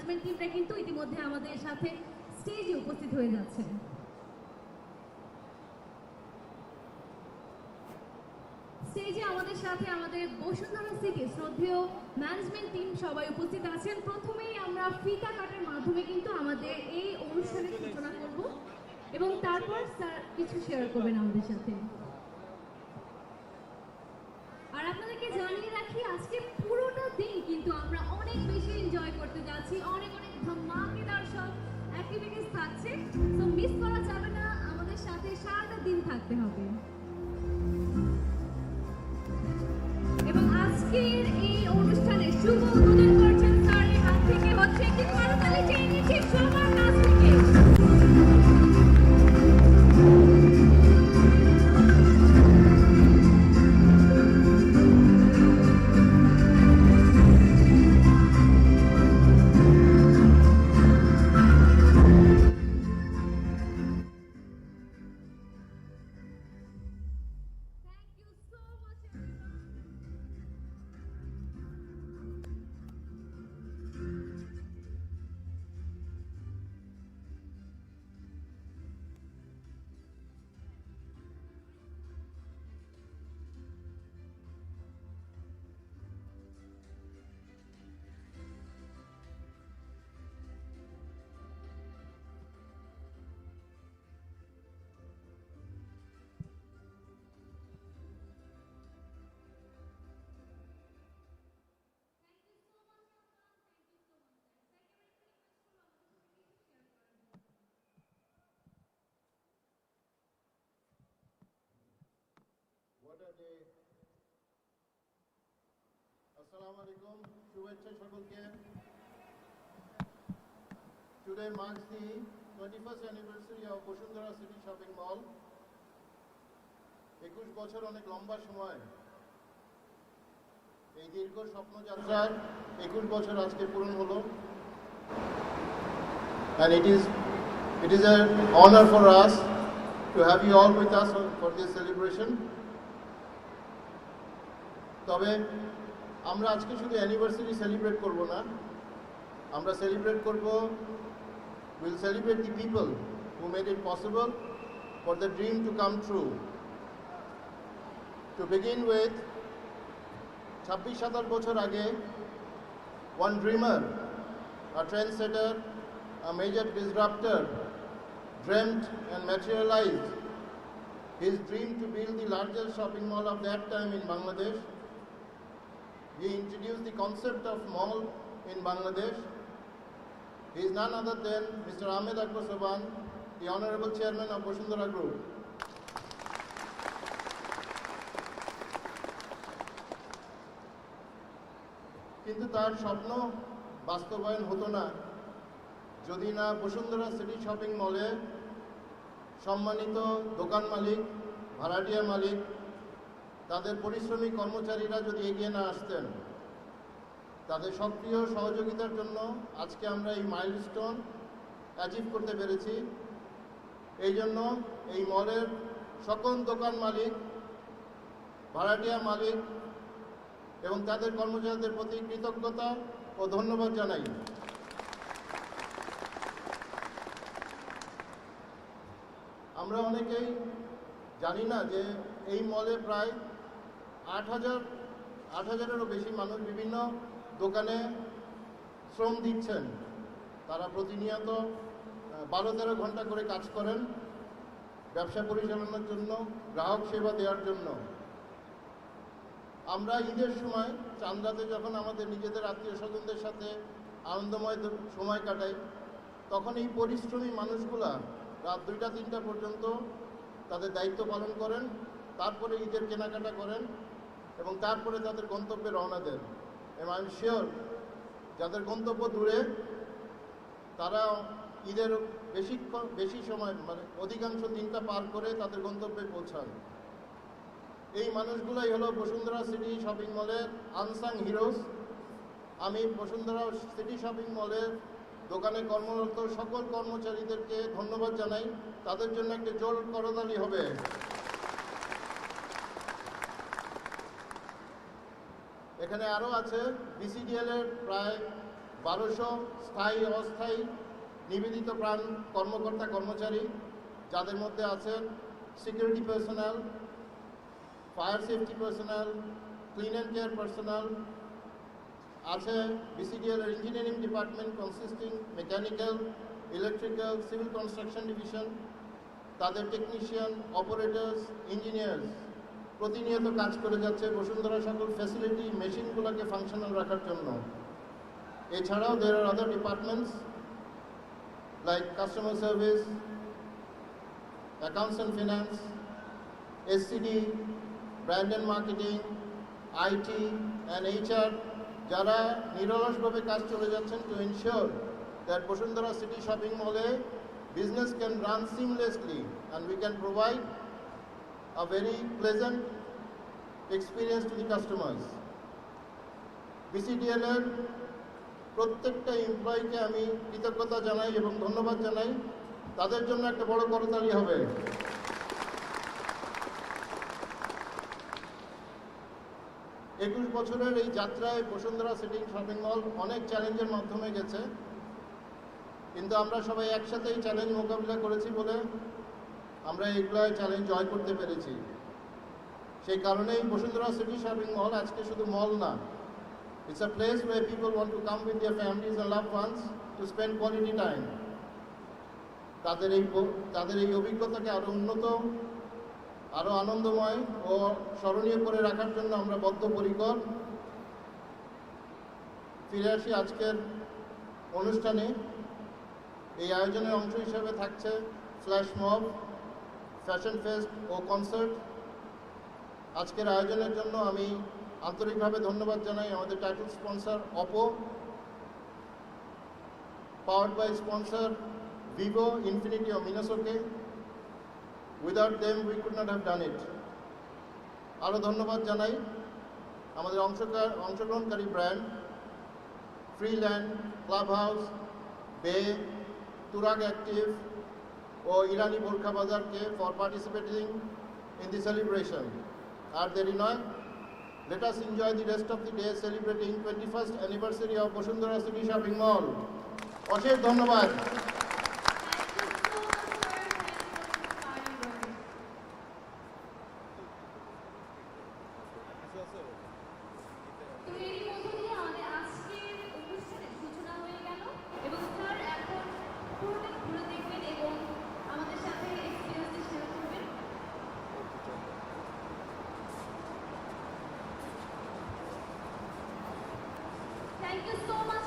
Management টিমটা কিন্তু ইতিমধ্যে আমাদের সাথে স্টেজে উপস্থিত হয়ে যাচ্ছে। স্টেজে আমাদের সাথে আমাদের বসুন্ধরা সিটি শ্রদ্ধেয় ম্যানেজমেন্ট টিম সবাই উপস্থিত আছেন। প্রথমেই আমরা ফিতা কাটার মাধ্যমে কিন্তু আমাদের এই অনুষ্ঠানের সূচনা করব এবং তারপর স্যার কিছু শেয়ার করবেন আমাদের সাথে। যাচ্ছি অনেক অনেক ধামাকেদার সব অ্যাক্টিভিটিস থাকছে তো মিস করা যাবে না। আমাদের সাথে সারাটা দিন থাকতে হবে। A আসসালামু আলাইকুম শুভেচ্ছা সকলকে Today marks the 21st anniversary shopping mall একুশ বছর অনেক লম্বা সময় এই দীর্ঘ স্বপ্নযাত্রার একুশ বছর আজকে পূরণ হলো and it is it is an honor for us to have you all with us for this celebration তবে আমরা আজকে শুধু অ্যানিভার্সারি সেলিব্রেট করব না। আমরা সেলিব্রেট করব will celebrate the people who made it possible for the dream to come true to begin with ছাব্বিশ সাতাশ বছর আগে one dreamer a trendsetter a major disruptor dreamed and materialize his dream to build the largest shopping mall of that time in Bangladesh He introduced the concept of mall in Bangladesh. He is none other than Mr. Ahmed Akbar Soban, the Honorable Chairman of Boshundara Group. কিন্তু তার স্বপ্ন বাস্তবায়ন হতো না যদি না Bashundhara city shopping মলে সম্মানিত দোকান মালিক ভাড়াটিয়া মালিক তাদের পরিশ্রমী কর্মচারীরা যদি এগিয়ে না আসতেন, তাদের সক্রিয় সহযোগিতার জন্য আজকে আমরা এই মাইলস্টোন অ্যাচিভ করতে পেরেছি। এই জন্য এই মলের সকল দোকান মালিক, ভাড়াটিয়া মালিক এবং তাদের কর্মচারীদের প্রতি কৃতজ্ঞতা ও ধন্যবাদ জানাই। আমরা অনেকেই জানি না যে এই মলে প্রায় আট হাজার, আট হাজারেরও বেশি মানুষ বিভিন্ন দোকানে শ্রম দিচ্ছেন। তারা প্রতিনিয়ত বারো তেরো ঘণ্টা করে কাজ করেন ব্যবসা পরিচালনার জন্য, গ্রাহক সেবা দেওয়ার জন্য। আমরা ঈদের সময় চান্দাতে যখন আমাদের নিজেদের আত্মীয় স্বজনদের সাথে আনন্দময় সময় কাটাই, তখন এই পরিশ্রমী মানুষগুলা রাত দুইটা, তিনটা পর্যন্ত তাদের দায়িত্ব পালন করেন, তারপরে ঈদের কেনাকাটা করেন। এবং তারপরে তাদের গন্তব্যে রওনা দেন। এবং আমি শিওর যাদের গন্তব্য দূরে, তারা ঈদের বেশিক্ষণ বেশি সময় মানে অধিকাংশ দিনটা পার করে তাদের গন্তব্যে পৌঁছান। এই মানুষগুলোই হলো বসুন্ধরা সিটি শপিং মলের আনসাং হিরোজ আমি বসুন্ধরা সিটি শপিং মলের দোকানে কর্মরত সকল কর্মচারীদেরকে ধন্যবাদ জানাই। তাদের জন্য একটি জোর করতালি হবে। এখানে আরও আছে বিসিডিএল এর প্রায় বারোশো স্থায়ী অস্থায়ী নিবেদিত প্রাণ কর্মকর্তা কর্মচারী, যাদের মধ্যে আছেন security personnel fire safety personnel clean and care personnel আছে BCDL engineering department consisting mechanical electrical civil construction division তাদের টেকনিশিয়ান অপারেটার্স ইঞ্জিনিয়ার্স প্রতিনিয়ত কাজ করে যাচ্ছে বসুন্ধরা সকল ফ্যাসিলিটি মেশিনগুলোকে ফাংশনাল রাখার জন্য। এছাড়াও দের আর other departments like customer service accounts and finance SCD brand and marketing IT and HR যারা নিরলসভাবে কাজ চলে যাচ্ছেন to ensure that Bashundhara city shopping মলে business can run seamlessly and we can provide a very pleasant experience to the customers. BCDL এর প্রত্যেকটা এমপ্লয়িকে আমি কৃতজ্ঞতা জানাই এবং ধন্যবাদ জানাই। তাদের জন্য একটা বড় করতালি হবে। একুশ বছরের এই যাত্রায় বসুন্ধরা সিটিং শপিং মল অনেক চ্যালেঞ্জের মাধ্যমে গেছে। কিন্তু আমরা সবাই একসাথে এই চ্যালেঞ্জ মোকাবিলা করেছি বলে আমরা এইগুলাই চ্যালেঞ্জ জয় করতে পেরেছি। সেই কারণেই বসুন্ধরা সিটি শপিং মল আজকে শুধু মল না it's a place where people want to come with their families and loved ones to spend quality time তাদের এই তাদের এই অভিজ্ঞতাকে আরও উন্নত আরও আনন্দময় ও স্মরণীয় করে রাখার জন্য আমরা বদ্ধপরিকর। ফিরে আসি আজকের অনুষ্ঠানে। এই আয়োজনের অংশ হিসেবে থাকছে ফ্ল্যাশ মব ফ্যাশন ফেস্ট ও কনসার্ট আজকের আয়োজনের জন্য আমি আন্তরিকভাবে ধন্যবাদ জানাই আমাদের title sponsor Oppo powered by sponsor Vivo Infinity O মিনাসোকে without them we could not have done it আরও ধন্যবাদ জানাই আমাদের অংশগ্রহণকারী ব্র্যান্ড ফ্রিল্যান্ড ক্লাব হাউস বে তুরাগ অ্যাক্টিভ ও ইরানি বোরখা বাজারকে for participating in the celebration আর দেরি নয় let us enjoy the rest of the day celebrating twenty first anniversary of Bashundhara city shopping mall অশেষ ধন্যবাদ। Thank you so much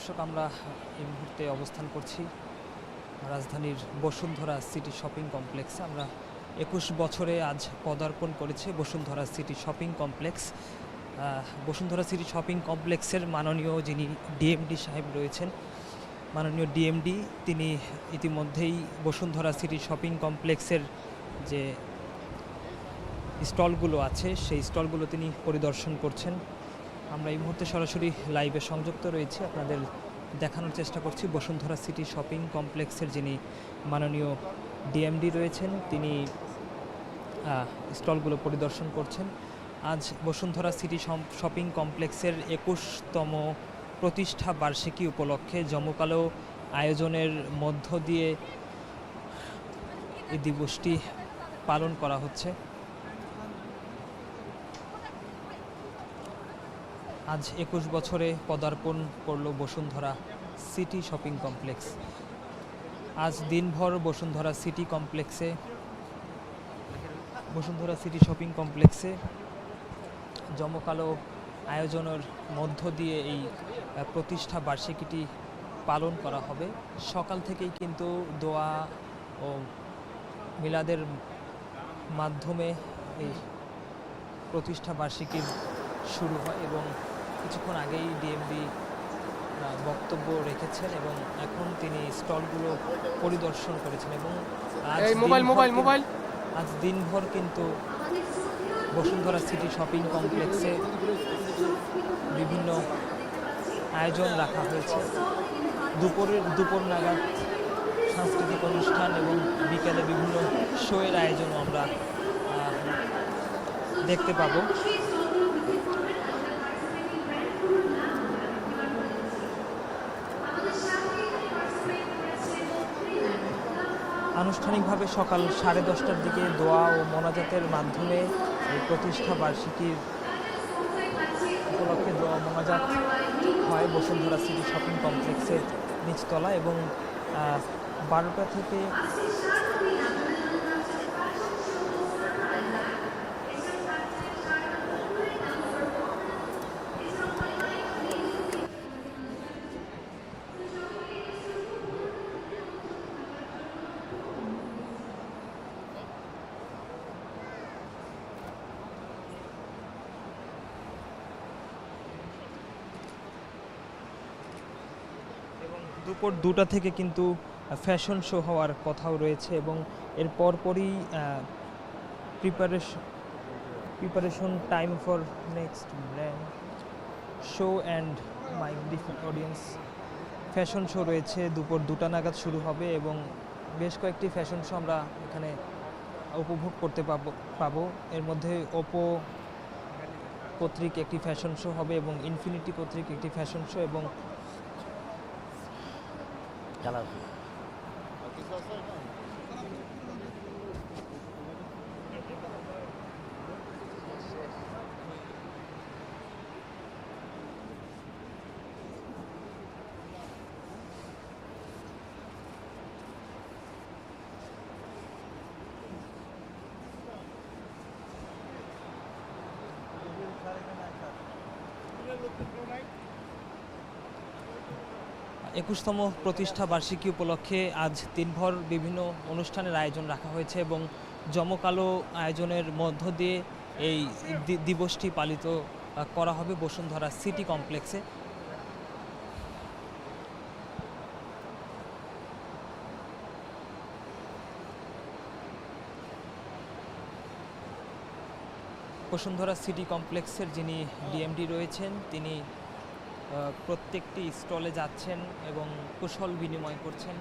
দর্শক, আমরা এই মুহূর্তে অবস্থান করছি রাজধানীর বসুন্ধরা সিটি শপিং কমপ্লেক্সে। আমরা একুশ বছরে আজ পদার্পণ করেছে Bashundhara city shopping complex. Bashundhara city shopping কমপ্লেক্সের মাননীয় যিনি ডিএমডি সাহেব রয়েছেন, মাননীয় ডিএমডি, তিনি ইতিমধ্যেই বসুন্ধরা সিটি শপিং কমপ্লেক্সের যে স্টলগুলো আছে, সেই স্টলগুলো তিনি পরিদর্শন করছেন। আমরা এই মুহূর্তে সরাসরি লাইভে সংযুক্ত রয়েছি। আপনাদের দেখানোর চেষ্টা করছি বসুন্ধরা সিটি শপিং কমপ্লেক্সের যিনি মাননীয় ডিএমডি রয়েছেন, তিনি স্টলগুলো পরিদর্শন করছেন। আজ বসুন্ধরা সিটি শপিং কমপ্লেক্সের একুশতম প্রতিষ্ঠা বার্ষিকী উপলক্ষে জমকালো আয়োজনের মধ্য দিয়ে এই দিবসটি পালন করা হচ্ছে। আজ একুশ বছরে পদার্পণ করল বসুন্ধরা সিটি শপিং কমপ্লেক্স। আজ দিনভর বসুন্ধরা সিটি কমপ্লেক্সে, বসুন্ধরা সিটি শপিং কমপ্লেক্সে জমকালো আয়োজনের মধ্য দিয়ে এই প্রতিষ্ঠা বার্ষিকীটি পালন করা হবে। সকাল থেকেই কিন্তু দোয়া ও মিলাদের মাধ্যমে এই প্রতিষ্ঠা বার্ষিকীর শুরু হয় এবং কিছুক্ষণ আগেই ডিএমবি বক্তব্য রেখেছেন এবং এখন তিনি স্টলগুলো পরিদর্শন করেছেন এবং আজ মোবাইল মোবাইল মোবাইল। আজ দিনভর কিন্তু বসুন্ধরা সিটি শপিং কমপ্লেক্সে বিভিন্ন আয়োজন রাখা হয়েছে। দুপুরের দুপুর নাগাদ সাংস্কৃতিক অনুষ্ঠান এবং বিকেলে বিভিন্ন শোয়ের আয়োজন আমরা দেখতে পাবো। আনুষ্ঠানিকভাবে সকাল সাড়ে দশটার দিকে দোয়া ও মোনাজাতের মাধ্যমে এই প্রতিষ্ঠা বার্ষিকীর উপলক্ষে দোয়া মোনাজাত হয় বসুন্ধরা সিটি শপিং কমপ্লেক্সের নিচতলা এবং বারোটা থেকে দুপুর দুটা থেকে কিন্তু ফ্যাশন শো হওয়ার কথাও রয়েছে এবং এর পরপরই preparation preparation time for next brand show and my different audience fashion show রয়েছে, দুপুর দুটা নাগাদ শুরু হবে এবং বেশ কয়েকটি ফ্যাশন শো আমরা এখানে উপভোগ করতে পাবো পাবো। এর মধ্যে ওপো কর্তৃক একটি ফ্যাশন শো হবে এবং ইনফিনিটি কর্তৃক একটি ফ্যাশন শো এবং আর একুশতম প্রতিষ্ঠা বার্ষিকী উপলক্ষে আজ দিনভর বিভিন্ন অনুষ্ঠানের আয়োজন রাখা হয়েছে এবং জমকালো আয়োজনের মধ্য দিয়ে এই দিবসটি পালিত করা হবে বসুন্ধরা সিটি কমপ্লেক্সে। বসুন্ধরা সিটি কমপ্লেক্সের যিনি ডিএমডি রয়েছেন, তিনি প্রত্যেকটি স্টলে যাচ্ছেন এবং কুশল বিনিময় করছেন।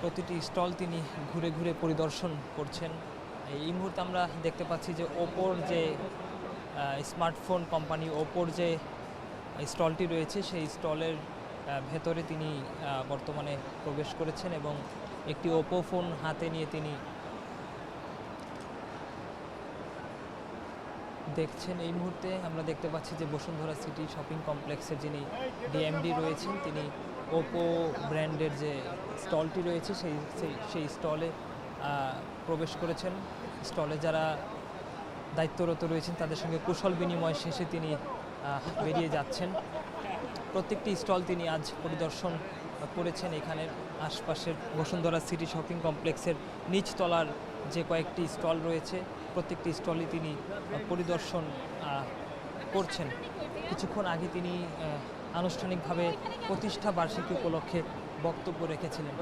প্রতিটি স্টল তিনি ঘুরে ঘুরে পরিদর্শন করছেন। এই মুহূর্তে আমরা দেখতে পাচ্ছি যে ওপোর যে স্মার্টফোন কোম্পানি ওপোর যে স্টলটি রয়েছে, সেই স্টলের ভেতরে তিনি বর্তমানে প্রবেশ করেছেন এবং একটি ওপো ফোন হাতে নিয়ে তিনি দেখছেন এই মুহূর্তে আমরা দেখতে পাচ্ছি যে বসুন্ধরা সিটি শপিং কমপ্লেক্সের যিনি ডিএমডি রয়েছেন, তিনি ওপো ব্র্যান্ডের যে স্টলটি রয়েছে, সেই সেই সেই স্টলে প্রবেশ করেছেন। স্টলে যারা দায়িত্বরত রয়েছেন, তাদের সঙ্গে কুশল বিনিময় শেষে তিনি বেরিয়ে যাচ্ছেন। প্রত্যেকটি স্টল তিনি আজ পরিদর্শন করেছেন। এখানের আশপাশের বসুন্ধরা সিটি শপিং কমপ্লেক্সের নিচতলার যে কয়েকটি স্টল রয়েছে, প্রত্যেকটি স্টলে তিনি পরিদর্শন করছেন। কিছুক্ষণ আগে তিনি আনুষ্ঠানিকভাবে প্রতিষ্ঠা বার্ষিকী উপলক্ষে বক্তব্য রেখেছিলেন।